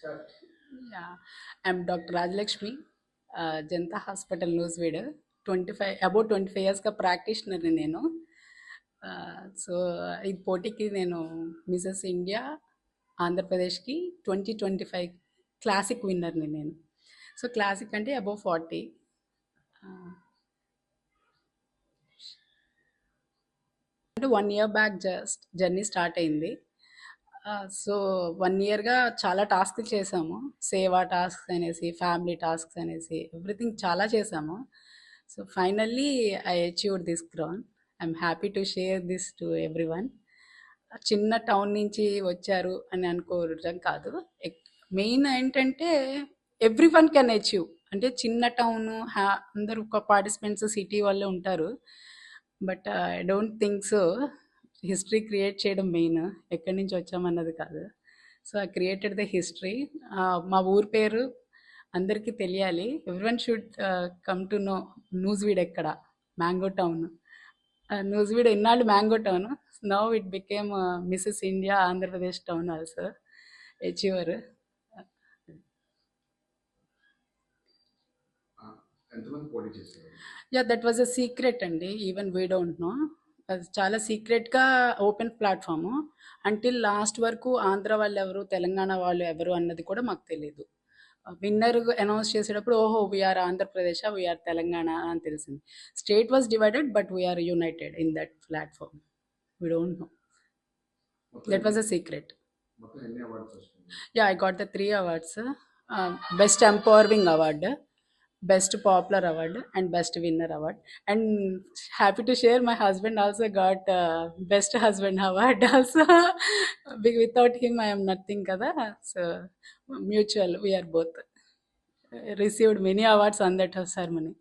Yeah, I'm Dr. Rajlakshmi, uh, Janta Hospital Newsreader. 25 about twenty five ఇయర్స్గా ప్రాక్టీషనర్ని నేను so ఈ పోటీకి నేను మిసెస్ ఇండియా ఆంధ్రప్రదేశ్కి ట్వంటీ ట్వంటీ ఫైవ్ క్లాసిక్ విన్నర్ని నేను సో క్లాసిక్ అంటే అబౌవ్ ఫార్టీ uh, అంటే one year back just journey start అయింది సో వన్ ఇయర్గా చాలా టాస్క్లు చేసాము. సేవా టాస్క్స్ అనేసి ఫ్యామిలీ టాస్క్స్ అనేసి ఎవ్రీథింగ్ చాలా చేసాము. So finally I achieved this ground. I'm happy to share this to everyone చిన్న టౌన్ నుంచి వచ్చారు అని అనుకోవడం కాదు. మెయిన్ ఏంటంటే ఎవ్రీ వన్ కెన్ అచీవ్. అంటే చిన్న టౌన్ హ్యా అందరూ పార్టిసిపెంట్స్ సిటీ వాళ్ళే ఉంటారు. But I don't think so history create చేయడం మెయిన్ ఎక్కడి నుంచి వచ్చామన్నది కాదు. So I created the history మా ఊరి పేరు అందరికీ తెలియాలి. Everyone should come to know Nuzvid ఎక్కడ? మ్యాంగో టౌన్ న్యూస్వీడ్ ఎన్నాళ్ళు mango town now it became mrs India Andhra Pradesh town also achiever ya that was a secret అండి. ఈవెన్ వీ డోంట్ నో అది చాలా సీక్రెట్గా ఓపెన్ ప్లాట్ఫామ్. అంటిల్ లాస్ట్ వరకు ఆంధ్ర వాళ్ళు ఎవరు తెలంగాణ వాళ్ళు ఎవరు అన్నది కూడా మాకు తెలియదు విన్నర్ అనౌన్స్ చేసేటప్పుడు ఓహో వీఆర్ ఆంధ్రప్రదేశ్ వీఆర్ తెలంగాణ అని తెలిసింది. State was divided but we are united in that platform we don't know that was a secret ya I got the three awards best empowering award best popular award and best winner award and happy to share my husband also got best husband award also without him I'm nothing కదా? So mutual we are both received many awards on that ceremony